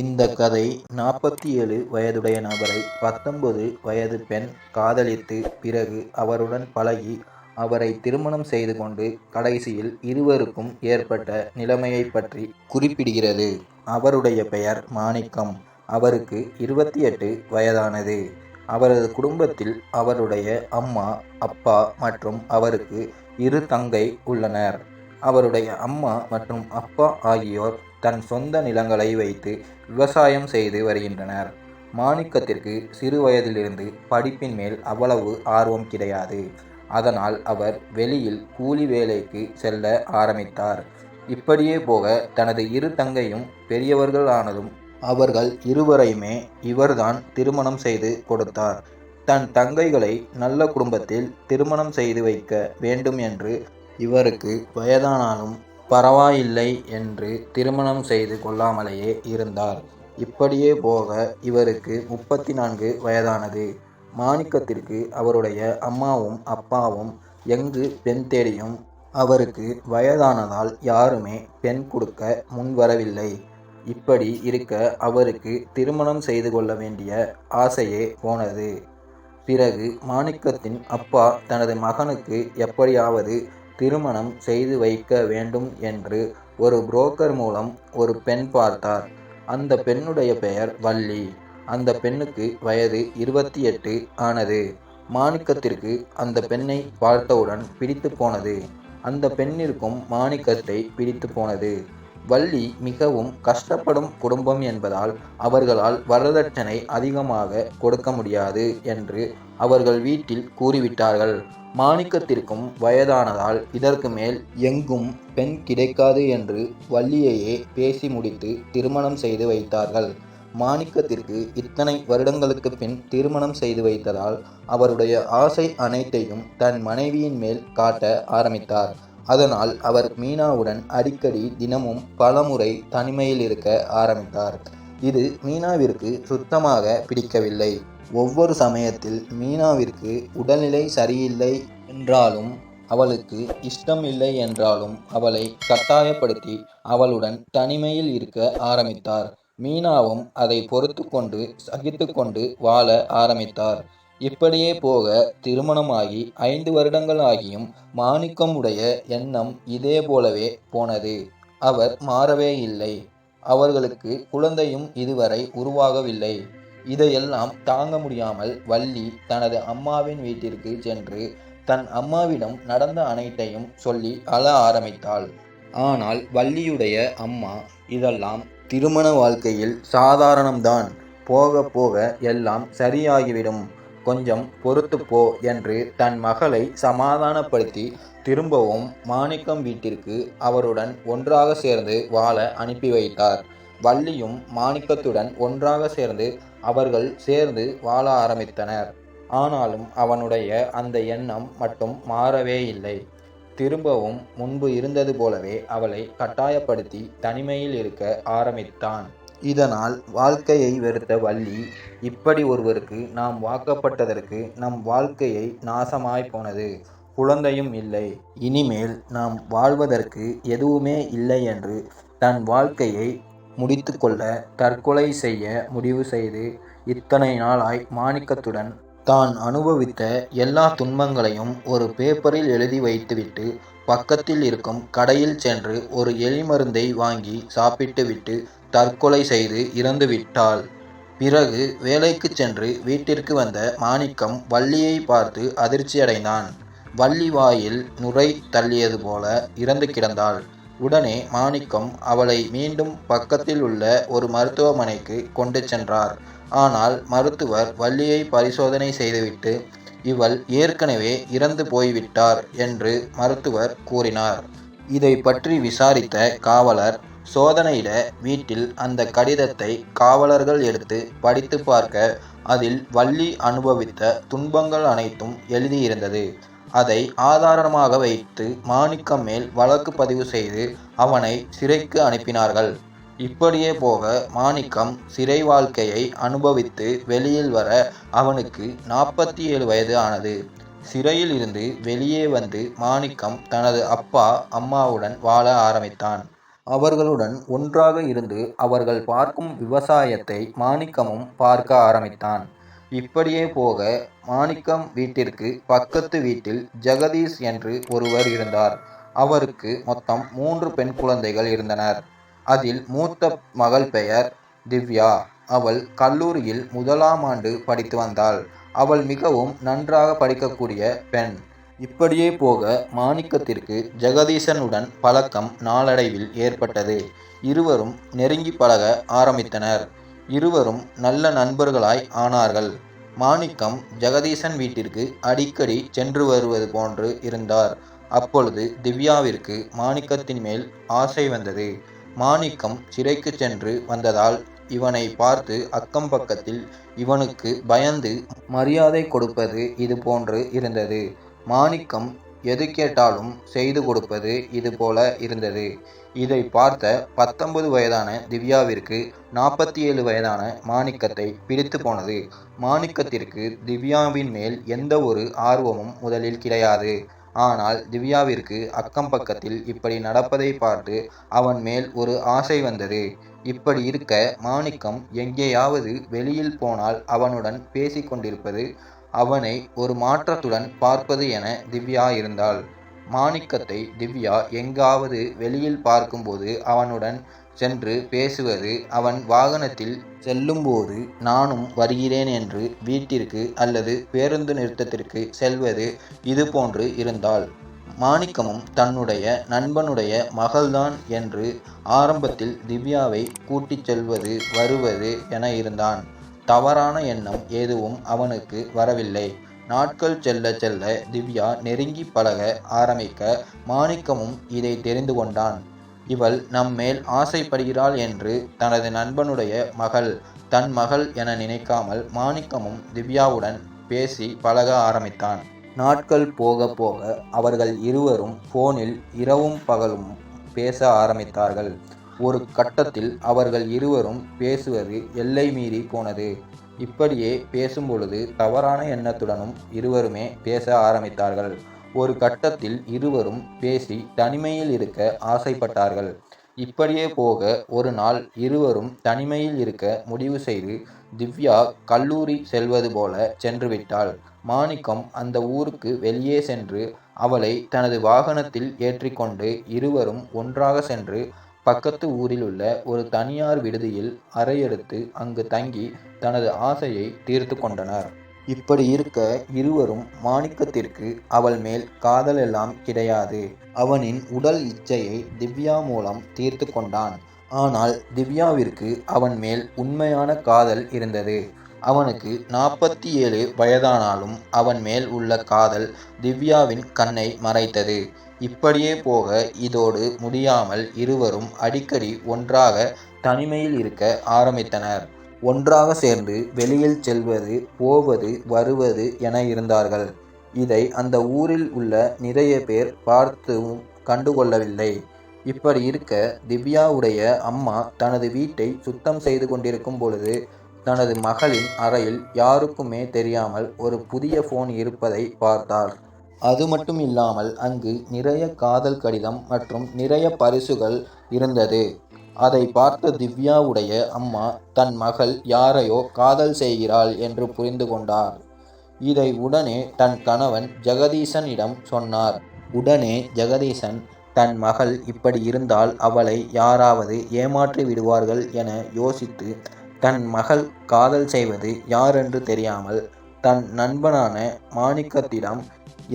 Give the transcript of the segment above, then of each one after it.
இந்த கதை நாற்பத்தி ஏழு வயதுடைய நபரை பத்தொன்பது வயது பெண் காதலித்து பிறகு அவருடன் பழகி அவரை திருமணம் செய்து கொண்டு கடைசியில் இருவருக்கும் ஏற்பட்ட நிலைமையை பற்றி குறிப்பிடுகிறது. அவருடைய பெயர் மாணிக்கம். அவருக்கு இருபத்தி எட்டு வயதானது. அவரது குடும்பத்தில் அவருடைய அம்மா அப்பா மற்றும் அவருக்கு இரு தங்கை உள்ளனர். அவருடைய அம்மா மற்றும் அப்பா ஆகியோர் தன் சொந்த நிலங்களை வைத்து விவசாயம் செய்து வருகின்றனர். மாணிக்கத்திற்கு சிறு வயதிலிருந்து படிப்பின் மேல் அவ்வளவு ஆர்வம் கிடையாது. அதனால் அவர் வெளியில் கூலி வேலைக்கு செல்ல ஆரம்பித்தார். இப்படியே போக தனது இரு தங்கையும் பெரியவர்களானதும் அவர்கள் இருவரையுமே இவர்தான் திருமணம் செய்து கொடுத்தார். தன் தங்கைகளை நல்ல குடும்பத்தில் திருமணம் செய்து வைக்க வேண்டும் என்று இவருக்கு வயதானாலும் பரவாயில்லை என்று திருமணம் செய்து கொள்ளாமலேயே இருந்தார். இப்படியே போக இவருக்கு முப்பத்தி நான்கு வயதானது. மாணிக்கத்திற்கு அவருடைய அம்மாவும் அப்பாவும் எங்கு பெண் தேடியும் அவருக்கு வயதானதால் யாருமே பெண் கொடுக்க முன்வரவில்லை இப்படி இருக்க அவருக்கு திருமணம் செய்து கொள்ள வேண்டிய ஆசையே போனது. பிறகு மாணிக்கத்தின் அப்பா தனது மகனுக்கு எப்படியாவது திருமணம் செய்து வைக்க வேண்டும் என்று ஒரு புரோக்கர் மூலம் ஒரு பெண் பார்த்தார். அந்த பெண்ணுடைய பெயர் வள்ளி. அந்த பெண்ணுக்கு வயது இருபத்தி எட்டு ஆனது. மாணிக்கத்திற்கு அந்த பெண்ணை பார்த்தவுடன் பிடித்து போனது. அந்த பெண்ணிற்கும் மாணிக்கத்தை பிடித்து போனது. வள்ளி மிகவும் கஷ்டப்படும் குடும்பம் என்பதால் அவர்களால் வரதட்சணை அதிகமாக கொடுக்க முடியாது என்று அவர்கள் வீட்டில் கூறிவிட்டார்கள். மாணிக்கத்திற்கும் வயதானதால் இதற்கு மேல் எங்கும் பெண் கிடைக்காது என்று வள்ளியையே பேசி முடித்து திருமணம் செய்து வைத்தார்கள். மாணிக்கத்திற்கு இத்தனை வருடங்களுக்கு பின் திருமணம் செய்து வைத்ததால் அவருடைய ஆசை அனைத்தையும் தன் மனைவியின் மேல் காட்ட ஆரம்பித்தார். அதனால் அவர் மீனாவுடன் அடிக்கடி தினமும் பலமுறை தனிமையில் இருக்க ஆரம்பித்தார். இது மீனாவிற்கு சுத்தமாக பிடிக்கவில்லை. ஒவ்வொரு சமயத்தில் மீனாவிற்கு உடல்நிலை சரியில்லை என்றாலும் அவளுக்கு இஷ்டம் இல்லை என்றாலும் அவளை கட்டாயப்படுத்தி அவளுடன் தனிமையில் இருக்க ஆரம்பித்தார். மீனாவும் அதை பொறுத்து கொண்டு சகித்து கொண்டு வாழ ஆரம்பித்தார். இப்படியே போக திருமணமாகி ஐந்து வருடங்கள் ஆகியும் மாணிக்கம் உடைய எண்ணம் இதே போலவே போனது. அவர் மாறவே இல்லை. அவர்களுக்கு குழந்தையும் இதுவரை உருவாகவில்லை. இதையெல்லாம் தாங்க முடியாமல் வள்ளி தனது அம்மாவின் வீட்டிற்கு சென்று தன் அம்மாவிடம் நடந்த அனைத்தையும் சொல்லி அழ ஆரம்பித்தாள். ஆனால் வள்ளியுடைய அம்மா இதெல்லாம் திருமண வாழ்க்கையில் சாதாரணம்தான். போக போக எல்லாம் சரியாகிவிடும். கொஞ்சம் பொறுத்துப்போ என்று தன் மகளை சமாதானப்படுத்தி திரும்பவும் மாணிக்கம் வீட்டிற்கு அவருடன் ஒன்றாக சேர்ந்து வாழ அனுப்பி வைத்தார். வள்ளியும் மாணிக்கத்துடன் ஒன்றாக சேர்ந்து அவர்கள் சேர்ந்து வாழ ஆரம்பித்தனர். ஆனாலும் அவனுடைய அந்த எண்ணம் மட்டும் மாறவே இல்லை திரும்பவும் முன்பு இருந்தது போலவே அவளை கட்டாயப்படுத்தி தனிமையில் இருக்க ஆரம்பித்தான். இதனால் வாழ்க்கையை வெறுத்த வள்ளி இப்படி ஒருவருக்கு நாம் வாக்கப்பட்டதற்கு நம் வாழ்க்கையை நாசமாய் போனது. குழந்தையும் இல்லை. இனிமேல் நாம் வாழ்வதற்கு எதுவுமே இல்லை என்று தன் வாழ்க்கையை முடித்து கொள்ள தற்கொலை செய்ய முடிவு செய்து இத்தனை நாளாய் மாணிக்கத்துடன் தான் அனுபவித்த எல்லா துன்பங்களையும் ஒரு பேப்பரில் எழுதி வைத்துவிட்டு பக்கத்தில் இருக்கும் கடையில் சென்று ஒரு எலிமருந்தை வாங்கி சாப்பிட்டுவிட்டு தற்கொலை செய்து இறந்துவிட்டாள் பிறகு வேலைக்கு சென்று வீட்டிற்கு வந்த மாணிக்கம் வள்ளியை பார்த்து அதிர்ச்சியடைந்தான் வள்ளி வாயில் நுரை தள்ளியது போல இறந்து கிடந்தாள். உடனே மாணிக்கம் அவளை மீண்டும் பக்கத்தில் உள்ள ஒரு மருத்துவமனைக்கு கொண்டு சென்றார். ஆனால் மருத்துவர் வள்ளியை பரிசோதனை செய்துவிட்டு இவள் ஏற்கனவே இறந்து போய்விட்டார் என்று மருத்துவர் கூறினார். இதை பற்றி விசாரித்த காவலர் சோதனையிட வீட்டில் அந்த கடிதத்தை காவலர்கள் எடுத்து படித்து பார்க்க அதில் வள்ளி அனுபவித்த துன்பங்கள் அனைத்தும் எழுதியிருந்தது. அதை ஆதாரமாக வைத்து மாணிக்கம் மேல் வழக்கு பதிவு செய்து அவனை சிறைக்கு அனுப்பினார்கள். இப்படியே போக மாணிக்கம் சிறை வாழ்க்கையை அனுபவித்து வெளியில் வர அவனுக்கு நாற்பத்தி ஏழு வயது ஆனது. சிறையில் இருந்து வெளியே வந்து மாணிக்கம் தனது அப்பா அம்மாவுடன் வாழ ஆரம்பித்தான். அவர்களுடன் ஒன்றாக இருந்து அவர்கள் பார்க்கும் விவசாயத்தை மாணிக்கமும் பார்க்க ஆரம்பித்தான். இப்படியே போக மாணிக்கம் வீட்டிற்கு பக்கத்து வீட்டில் ஜெகதீஷ் என்று ஒருவர் இருந்தார். அவருக்கு மொத்தம் மூன்று பெண் குழந்தைகள் இருந்தனர். அதில் மூத்த மகள் பெயர் திவ்யா. அவள் கல்லூரியில் முதலாம் ஆண்டு படித்து வந்தாள். அவள் மிகவும் நன்றாக படிக்கக்கூடிய பெண். இப்படியே போக மாணிக்கத்திற்கு ஜெகதீசனுடன் பழக்கம் நாளடைவில் ஏற்பட்டது. இருவரும் நெருங்கி பழக ஆரம்பித்தனர். இருவரும் நல்ல நண்பர்களாய் ஆனார்கள். மாணிக்கம் ஜெகதீசன் வீட்டிற்கு அடிக்கடி சென்று வருவது போன்று இருந்தார். அப்பொழுது திவ்யாவிற்கு மாணிக்கத்தின் மேல் ஆசை வந்தது. மாணிக்கம் சிறைக்கு சென்று வந்ததால் இவனை பார்த்து அக்கம் பக்கத்தில் இவனுக்கு பயந்து மரியாதை கொடுப்பது இது போன்று இருந்தது. மாணிக்கம் எது கேட்டாலும் செய்து கொடுப்பது இது போல இருந்தது. இதை பார்த்த பத்தொன்பது வயதான திவ்யாவிற்கு நாற்பத்தி ஏழு வயதான மாணிக்கத்தை பிடித்து போனது. மாணிக்கத்திற்கு திவ்யாவின் மேல் எந்த ஒரு ஆர்வமும் முதலில் கிடையாது. ஆனால் திவ்யாவிற்கு அக்கம் பக்கத்தில் இப்படி நடப்பதை பார்த்து அவன் மேல் ஒரு ஆசை வந்தது. இப்படி இருக்க மாணிக்கம் எங்கேயாவது வெளியில் போனால் அவனுடன் பேசிக்கொண்டிருப்பது அவனை ஒரு மாற்றத்துடன் பார்ப்பது என திவ்யா இருந்தாள். மாணிக்கத்தை திவ்யா எங்காவது வெளியில் பார்க்கும்போது அவனுடன் சென்று பேசுவது அவன் வாகனத்தில் செல்லும்போது நானும் வருகிறேன் என்று வீட்டிற்கு அல்லது பேருந்து நிறுத்தத்திற்கு செல்வது இது போன்று இருந்தாள். மாணிக்கமும் தன்னுடைய நண்பனுடைய மகள்தான் என்று ஆரம்பத்தில் திவ்யாவை கூட்டிச் செல்வது வருவது என இருந்தான். தவறான எண்ணம் எதுவும் அவனுக்கு வரவில்லை. நாட்கள் செல்ல செல்ல திவ்யா நெருங்கி பழக ஆரம்பிக்க மாணிக்கமும் இதை தெரிந்து கொண்டான். இவள் நம் மேல் ஆசைப்படுகிறாள் என்று தனது நண்பனுடைய மகள் தன் மகள் என நினைக்காமல் மாணிக்கமும் திவ்யாவுடன் பேசி பழக ஆரம்பித்தான். நாட்கள் போக போக அவர்கள் இருவரும் போனில் இரவும் பகலும் பேச ஆரம்பித்தார்கள். ஒரு கட்டத்தில் அவர்கள் இருவரும் பேசுவது எல்லை மீறி போனது. இப்படியே பேசும் பொழுது தவறான எண்ணத்துடனும் இருவருமே பேச ஆரம்பித்தார்கள். ஒரு கட்டத்தில் இருவரும் பேசி தனிமையில் இருக்க ஆசைப்பட்டார்கள். இப்படியே போக ஒரு நாள் இருவரும் தனிமையில் இருக்க முடிவு செய்து திவ்யா கல்லூரி செல்வது போல சென்று விட்டாள் மாணிக்கம் அந்த ஊருக்கு வெளியே சென்று அவளை தனது வாகனத்தில் ஏற்றிக்கொண்டு இருவரும் ஒன்றாக சென்று பக்கத்து ஊரில் உள்ள ஒரு தனியார் விடுதியில் அறையெடுத்து அங்கு தங்கி தனது ஆசையை தீர்த்து கொண்டனர். இப்படி இருக்க இருவரும் மாணிக்கத்திற்கு அவள் மேல் காதல் எல்லாம் கிடையாது. அவனின் உடல் இச்சையை திவ்யா மூலம் தீர்த்து கொண்டான். ஆனால் திவ்யாவிற்கு அவன் மேல் உண்மையான காதல் இருந்தது. அவனுக்கு நாற்பத்தி ஏழு வயதானாலும் அவன் மேல் உள்ள காதல் திவ்யாவின் கண்ணை மறைத்தது. இப்படியே போக இதோடு முடியாமல் இருவரும் அடிக்கடி ஒன்றாக தனிமையில் இருக்க ஆரம்பித்தனர். ஒன்றாக சேர்ந்து வெளியில் செல்வது போவது வருவது என இருந்தார்கள். இதை அந்த ஊரில் உள்ள நிறைய பேர் பார்த்தும் கண்டுகொள்ளவில்லை. இப்படி இருக்க திவ்யாவுடைய அம்மா தனது வீட்டை சுத்தம் செய்து கொண்டிருக்கும் பொழுது தனது மகளின் அறையில் யாருக்குமே தெரியாமல் ஒரு புதிய ஃபோன் இருப்பதை பார்த்தார் அது மட்டும் இல்லாமல் அங்கு நிறைய காதல் கடிதம் மற்றும் நிறைய பரிசுகள் இருந்தது. அதை பார்த்த திவ்யாவுடைய அம்மா தன் மகள் யாரையோ காதல் செய்கிறாள் என்று புரிந்து கொண்டார். இதை உடனே தன் கணவன் ஜெகதீசனிடம் சொன்னார். உடனே ஜெகதீசன் தன் மகள் இப்படி இருந்தால் அவளை யாராவது ஏமாற்றி விடுவார்கள் என யோசித்து தன் மகள் காதல் செய்வது யாரென்று தெரியாமல் தன் நண்பனான மாணிக்கத்திடம்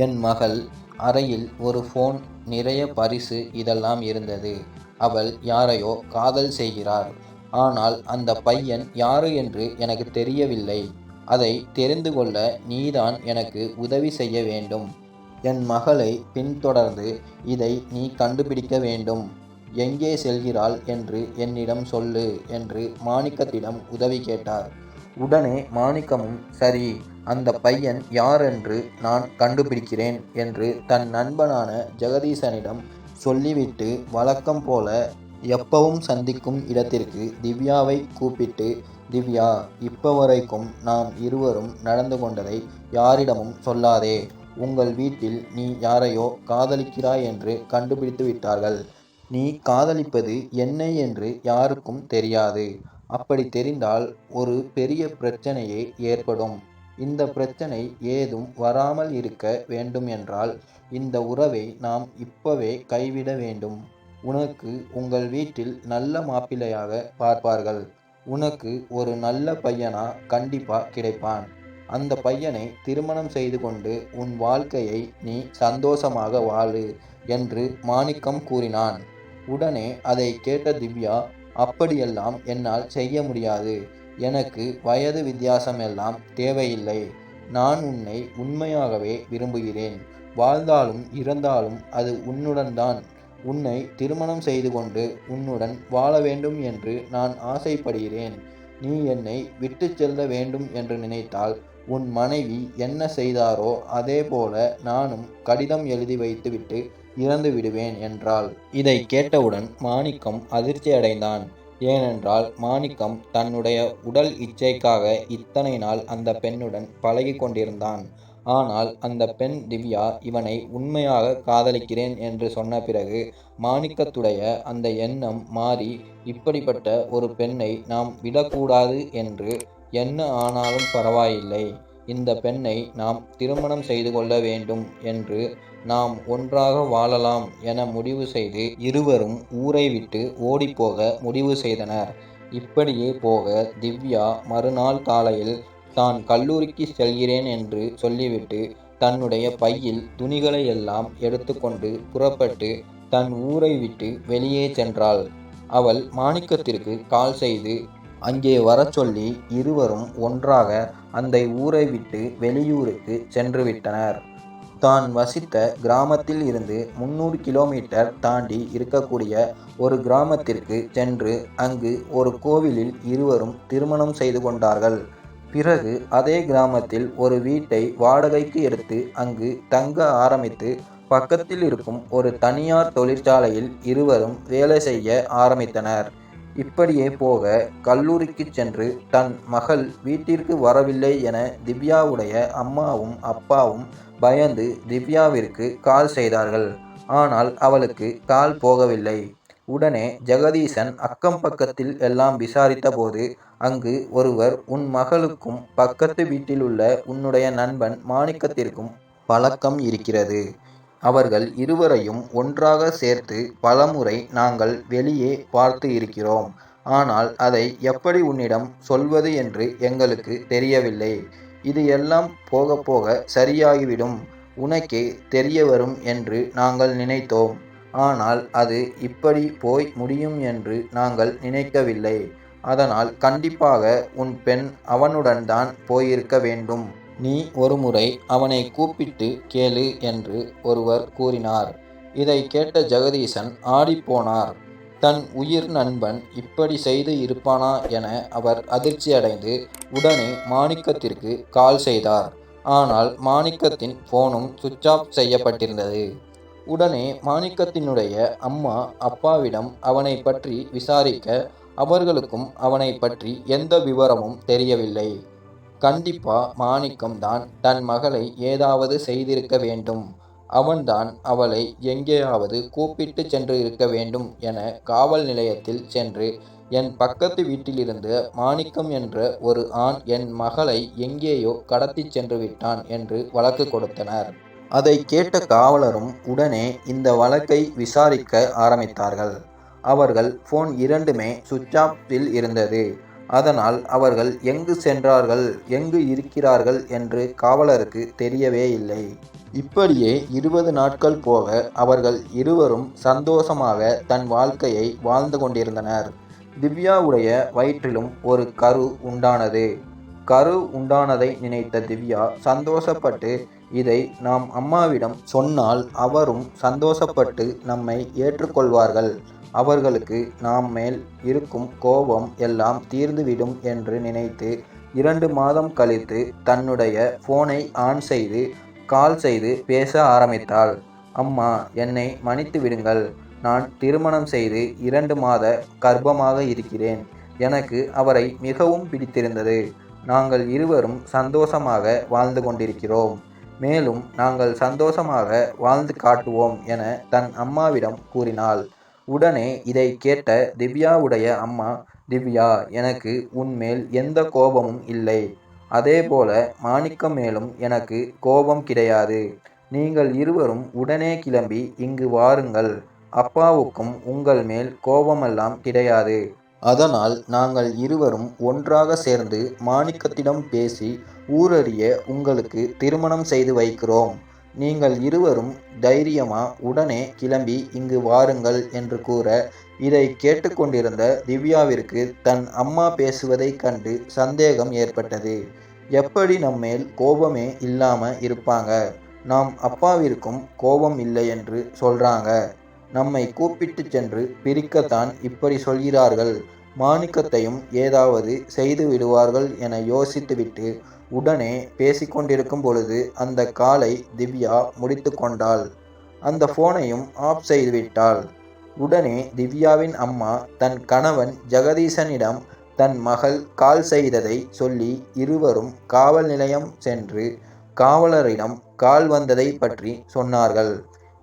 என் மகள் அறையில் ஒரு ஃபோன் நிறைய பரிசு இதெல்லாம் இருந்தது. அவள் யாரையோ காதல் செய்கிறார் ஆனால் அந்த பையன் யாரு என்று எனக்கு தெரியவில்லை. அதை தெரிந்து கொள்ள நீதான் எனக்கு உதவி செய்ய வேண்டும். என் மகளை பின்தொடர்ந்து இதை நீ கண்டுபிடிக்க வேண்டும். எங்கே செல்கிறாள் என்று என்னிடம் சொல்லு என்று மாணிக்கத்திடம் உதவி கேட்டார். உடனே மாணிக்கமும் சரி அந்த பையன் யார் என்று நான் கண்டுபிடிக்கிறேன் என்று தன் நண்பனான ஜெகதீசனிடம் சொல்லிவிட்டு வழக்கம் போல எப்பவும் சந்திக்கும் இடத்திற்கு திவ்யாவை கூப்பிட்டு திவ்யா இப்போ வரைக்கும் நாம் இருவரும் நடந்து கொண்டதை யாரிடமும் சொல்லாதே. உங்கள் வீட்டில் நீ யாரையோ காதலிக்கிறாய் என்று கண்டுபிடித்து விட்டார்கள். நீ காதலிப்பது என்ன என்று யாருக்கும் தெரியாது. அப்படி தெரிந்தால் ஒரு பெரிய பிரச்சனையே ஏற்படும். இந்த பிரச்சனை ஏதும் வராமல் இருக்க வேண்டும் என்றால் இந்த உறவை நாம் இப்பவே கைவிட வேண்டும். உனக்கு உங்கள் வீட்டில் நல்ல மாப்பிள்ளையாக பார்ப்பார்கள். உனக்கு ஒரு நல்ல பையனா கண்டிப்பா கிடைப்பான். அந்த பையனை திருமணம் செய்து கொண்டு உன் வாழ்க்கையை நீ சந்தோஷமாக வாழு என்று மாணிக்கம் கூறினான். உடனே அதை கேட்ட திவ்யா அப்படியெல்லாம் என்னால் செய்ய முடியாது. எனக்கு வயது வித்தியாசமெல்லாம் தேவையில்லை. நான் உன்னை உண்மையாகவே விரும்புகிறேன். வாழ்ந்தாலும் இறந்தாலும் அது உன்னுடன் தான் உன்னை திருமணம் செய்து கொண்டு உன்னுடன் வாழ வேண்டும் என்று நான் ஆசைப்படுகிறேன். நீ என்னை விட்டு செல்ல வேண்டும் என்று நினைத்தால் உன் மனைவி என்ன செய்தாரோ அதே போல நானும் கடிதம் எழுதி வைத்துவிட்டு இறந்து விடுவேன் என்றாள். இதை கேட்டவுடன் மாணிக்கம் அதிர்ச்சி அடைந்தான் ஏனென்றால் மாணிக்கம் தன்னுடைய உடல் இச்சைக்காக இத்தனை நாள் அந்த பெண்ணுடன் பழகி கொண்டிருந்தான். ஆனால் அந்த பெண் திவ்யா இவனை உண்மையாக காதலிக்கிறேன் என்று சொன்ன பிறகு மாணிக்கத்துடைய அந்த எண்ணம் மாறி இப்படிப்பட்ட ஒரு பெண்ணை நாம் விடக்கூடாது என்று என்ன ஆனாலும் பரவாயில்லை. இந்த பெண்ணை நாம் திருமணம் செய்து கொள்ள வேண்டும் என்று நாம் ஒன்றாக வாழலாம் என முடிவு செய்து இருவரும் ஊரை விட்டு ஓடிப்போக முடிவு செய்தனர். இப்படியே போக திவ்யா மறுநாள் காலையில் தான் கல்லூரிக்கு செல்கிறேன் என்று சொல்லிவிட்டு தன்னுடைய பையில் துணிகளை எல்லாம் எடுத்துக்கொண்டு புறப்பட்டு தன் ஊரை விட்டு வெளியே சென்றாள். அவள் மாணிக்கத்திற்கு கால் செய்து அங்கே வரச் சொல்லி இருவரும் ஒன்றாக அந்த ஊரை விட்டு வெளியூருக்கு சென்றுவிட்டனர் தான் வசித்த கிராமத்தில் இருந்து முன்னூறு கிலோமீட்டர் தாண்டி இருக்கக்கூடிய ஒரு கிராமத்திற்கு சென்று அங்கு ஒரு கோவிலில் இருவரும் திருமணம் செய்து கொண்டார்கள். பிறகு அதே கிராமத்தில் ஒரு வீட்டை வாடகைக்கு எடுத்து அங்கு தங்க ஆரம்பித்து பக்கத்தில் இருக்கும் ஒரு தனியார் தொழிற்சாலையில் இருவரும் வேலை செய்ய ஆரம்பித்தனர். இப்படியே போக கல்லூரிக்கு சென்று தன் மகள் வீட்டிற்கு வரவில்லை என திவ்யாவுடைய அம்மாவும் அப்பாவும் பயந்து திவ்யாவிற்கு கால் செய்தார்கள். ஆனால் அவளுக்கு கால் போகவில்லை. உடனே ஜெகதீசன் அக்கம் பக்கத்தில் எல்லாம் விசாரித்த போது அங்கு ஒருவர் உன் மகளுக்கும் பக்கத்து வீட்டில் உள்ள உன்னுடைய நண்பன் மாணிக்கத்திற்கும் பழக்கம் இருக்கிறது. அவர்கள் இருவரையும் ஒன்றாக சேர்த்து பலமுறை நாங்கள் வெளியே பார்த்து இருக்கிறோம். ஆனால் அதை எப்படி உன்னிடம் சொல்வது என்று எங்களுக்கு தெரியவில்லை. இது எல்லாம் போக போக சரியாகிவிடும். உனக்கே தெரிய வரும் என்று நாங்கள் நினைத்தோம். ஆனால் அது இப்படி போய் முடியும் என்று நாங்கள் நினைக்கவில்லை. அதனால் கண்டிப்பாக உன் பெண் அவனுடன் தான் போயிருக்க வேண்டும். நீ ஒருமுறை அவனை கூப்பிட்டு கேளு என்று ஒருவர் கூறினார். இதை கேட்ட ஜெகதீசன் ஆடிப்போனார். தன் உயிர் நண்பன் இப்படி செய்து இருப்பானா என அவர் அதிர்ச்சியடைந்து உடனே மாணிக்கத்திற்கு கால் செய்தார். ஆனால் மாணிக்கத்தின் போனும் சுவிட்ச் ஆஃப் செய்யப்பட்டிருந்தது. உடனே மாணிக்கத்தினுடைய அம்மா அப்பாவிடம் அவனை பற்றி விசாரிக்க அவர்களுக்கும் அவனை பற்றி எந்த விவரமும் தெரியவில்லை. கண்டிப்பா மாணிக்கம் தான் தன் மகளை ஏதாவது செய்திருக்க வேண்டும். அவன்தான் அவளை எங்கேயாவது கூப்பிட்டு சென்று இருக்க வேண்டும் என காவல் நிலையத்தில் சென்று என் பக்கத்து வீட்டிலிருந்து மாணிக்கம் என்ற ஒரு ஆண் என் மகளை எங்கேயோ கடத்தி சென்று விட்டான் என்று வழக்கு கொடுத்தனர். அதை கேட்ட காவலரும் உடனே இந்த வழக்கை விசாரிக்க ஆரம்பித்தார்கள். அவர்கள் போன் இரண்டுமே சுவிட்ச் ஆஃபில் இருந்தது. அதனால் அவர்கள் எங்கு சென்றார்கள் எங்கு இருக்கிறார்கள் என்று காவலருக்கு தெரியவே இல்லை. இப்படியே இருபது நாட்கள் போக அவர்கள் இருவரும் சந்தோஷமாக தன் வாழ்க்கையை வாழ்ந்து கொண்டிருந்தனர். திவ்யாவுடைய வயிற்றிலும் ஒரு கரு உண்டானது. கரு உண்டானதை நினைத்த திவ்யா சந்தோஷப்பட்டு இதை நாம் அம்மாவிடம் சொன்னால் அவரும் சந்தோஷப்பட்டு நம்மை ஏற்றுக்கொள்வார்கள். அவர்களுக்கு நாம் மேல் இருக்கும் கோபம் எல்லாம் தீர்ந்துவிடும் என்று நினைத்து இரண்டு மாதம் கழித்து தன்னுடைய போனை ஆன் செய்து கால் செய்து பேச ஆரம்பித்தாள். அம்மா என்னை மன்னித்து விடுங்கள். நான் திருமணம் செய்து இரண்டு மாத கர்ப்பமாக இருக்கிறேன். எனக்கு அவரை மிகவும் பிடித்திருந்தது. நாங்கள் இருவரும் சந்தோஷமாக வாழ்ந்து கொண்டிருக்கிறோம். மேலும் நாங்கள் சந்தோஷமாக வாழ்ந்து காட்டுவோம் என தன் அம்மாவிடம் கூறினாள். உடனே இதை கேட்ட திவ்யாவுடைய அம்மா திவ்யா எனக்கு உன்மேல் எந்த கோபமும் இல்லை. அதேபோல மாணிக்கம் மேலும் எனக்கு கோபம் கிடையாது. நீங்கள் இருவரும் உடனே கிளம்பி இங்கு வாருங்கள். அப்பாவுக்கும் உங்கள் மேல் கோபமெல்லாம் கிடையாது அதனால் நாங்கள் இருவரும் ஒன்றாக சேர்ந்து மாணிக்கத்திடம் பேசி ஊரறிய உங்களுக்கு திருமணம் செய்து வைக்கிறோம். நீங்கள் இருவரும் தைரியமா உடனே கிளம்பி இங்கு வாருங்கள் என்று கூற இதை கேட்டுக்கொண்டிருந்த திவ்யாவிற்கு தன் அம்மா பேசுவதைக் கண்டு சந்தேகம் ஏற்பட்டது. எப்படி நம்மேல் கோபமே இல்லாம இருப்பாங்க? நாம் அப்பாவிற்கும் கோபம் இல்லை என்று சொல்றாங்க. நம்மை கூப்பிட்டு சென்று பிரிக்கத்தான் இப்படி சொல்கிறார்கள். மாணிக்கத்தையும் ஏதாவது செய்து விடுவார்கள் என யோசித்துவிட்டு உடனே பேசிக்கொண்டிருக்கும் பொழுது அந்த காலை திவ்யா முடித்து கொண்டாள். அந்த போனையும் ஆஃப் செய்துவிட்டாள் உடனே திவ்யாவின் அம்மா தன் கணவன் ஜெகதீசனிடம் தன் மகள் கால் செய்ததை சொல்லி இருவரும் காவல் நிலையம் சென்று காவலரிடம் கால் வந்ததை பற்றி சொன்னார்கள்.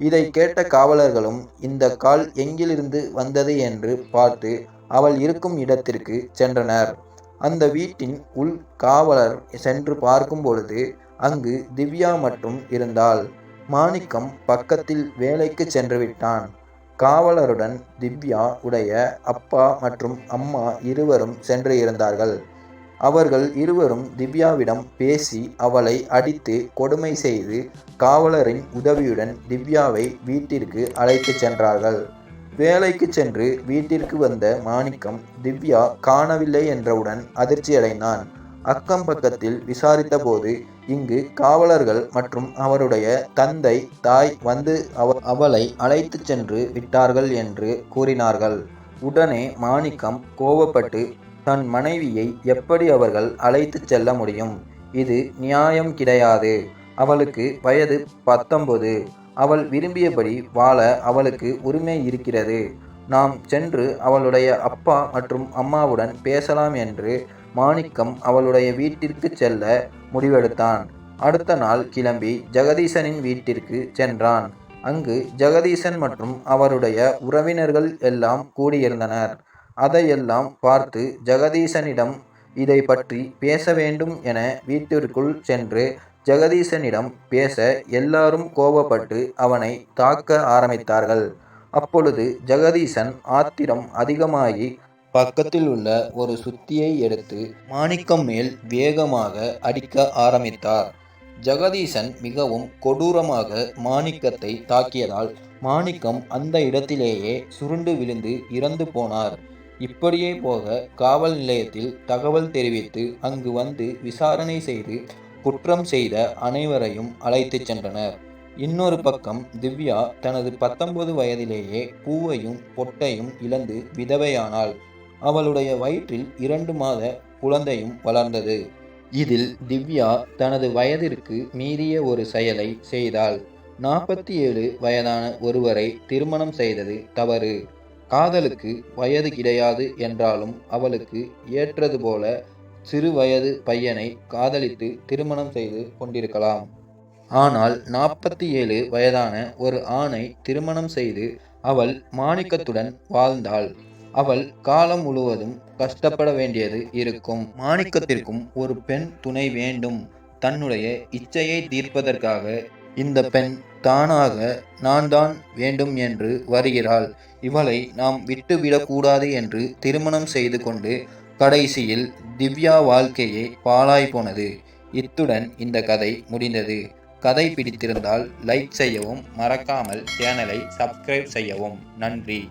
இதை கேட்ட காவலர்களும் இந்த கால் எங்கிலிருந்து வந்தது? என்று பார்த்து அவள் இருக்கும் இடத்திற்கு சென்றனர். அந்த வீட்டின் உள் காவலர் சென்று பார்க்கும் பொழுது அங்கு திவ்யா மட்டும் இருந்தாள். மாணிக்கம் பக்கத்தில் வேலைக்கு சென்று விட்டான். காவலருடன் திவ்யா உடைய அப்பா மற்றும் அம்மா இருவரும் சென்று இருந்தார்கள். அவர்கள் இருவரும் திவ்யாவிடம் பேசி அவளை அடித்து கொடுமை செய்து காவலரின் உதவியுடன் திவ்யாவை வீட்டிற்கு அழைத்து சென்றார்கள். வேலைக்கு சென்று வீட்டிற்கு வந்த மாணிக்கம் திவ்யா காணவில்லை என்றவுடன் அதிர்ச்சியடைந்தான் அக்கம் பக்கத்தில் விசாரித்தபோது இங்கு காவலர்கள் மற்றும் அவருடைய தந்தை தாய் வந்து அவ அவளை அழைத்து சென்று விட்டார்கள் என்று கூறினார்கள். உடனே மாணிக்கம் கோபப்பட்டு தன் மனைவியை எப்படி அவர்கள் அழைத்து செல்ல முடியும்? இது நியாயம் கிடையாது. அவளுக்கு வயது பத்தொன்பது. அவள் விரும்பியபடி வாழ அவளுக்கு உரிமை இருக்கிறது. நாம் சென்று அவளுடைய அப்பா மற்றும் அம்மாவுடன் பேசலாம் என்று மாணிக்கம் அவளுடைய வீட்டிற்கு செல்ல முடிவெடுத்தான். அடுத்த நாள் கிளம்பி ஜெகதீசனின் வீட்டிற்கு சென்றான். அங்கு ஜெகதீசன் மற்றும் அவருடைய உறவினர்கள் எல்லாம் கூடியிருந்தனர். அதையெல்லாம் பார்த்து ஜெகதீசனிடம் இதை பற்றி பேச வேண்டும் என வீட்டிற்குள் சென்று ஜெகதீசனிடம் பேச எல்லாரும் கோபப்பட்டு அவனை தாக்க ஆரம்பித்தார்கள். அப்பொழுது ஜெகதீசன் ஆத்திரம் அதிகமாகி பக்கத்தில் உள்ள ஒரு சுத்தியை எடுத்து மாணிக்கம் மேல் வேகமாக அடிக்க ஆரம்பித்தார். ஜெகதீசன் மிகவும் கொடூரமாக மாணிக்கத்தை தாக்கியதால் மாணிக்கம் அந்த இடத்திலேயே சுருண்டு விழுந்து இறந்து போனார். இப்படியே போக காவல் நிலையத்தில் தகவல் தெரிவித்து அங்கு வந்து விசாரணை செய்து குற்றம் செய்த அனைவரையும் அழைத்துச் சென்றனர். இன்னொரு பக்கம் திவ்யா தனது பத்தொன்பது வயதிலேயே பூவையும் பொட்டையும் இழந்து விதவையானாள். அவளுடைய வயிற்றில் இரண்டு மாத குழந்தையும் வளர்ந்தது. இதில் திவ்யா தனது வயதிற்கு மீறிய ஒரு செயலை செய்தாள். நாற்பத்தி ஏழு வயதான ஒருவரை திருமணம் செய்தது தவறு. காதலுக்கு வயது கிடையாது என்றாலும் அவளுக்கு ஏற்றது போல சிறு வயது பையனை காதலித்து திருமணம் செய்து கொண்டிருக்கலாம். ஆனால் நாற்பத்தி ஏழு வயதான ஒரு ஆணை திருமணம் செய்து அவள் மாணிக்கத்துடன் வாழ்ந்தாள். அவள் காலம் முழுவதும் கஷ்டப்பட வேண்டியது இருக்கும். மாணிக்கத்திற்கும் ஒரு பெண் துணை வேண்டும். தன்னுடைய இச்சையை தீர்ப்பதற்காக இந்த பெண் தானாக நான் தான் வேண்டும் என்று வருகிறாள். இவளை நாம் விட்டுவிடக்கூடாது என்று திருமணம் செய்து கொண்டு கடைசியில் திவ்யா வாழ்க்கையே பாழாய் போனது. இத்துடன் இந்த கதை முடிந்தது. கதை பிடித்திருந்தால் லைக் செய்யவும் மறக்காமல் சேனலை சப்ஸ்கிரைப் செய்யவும். நன்றி.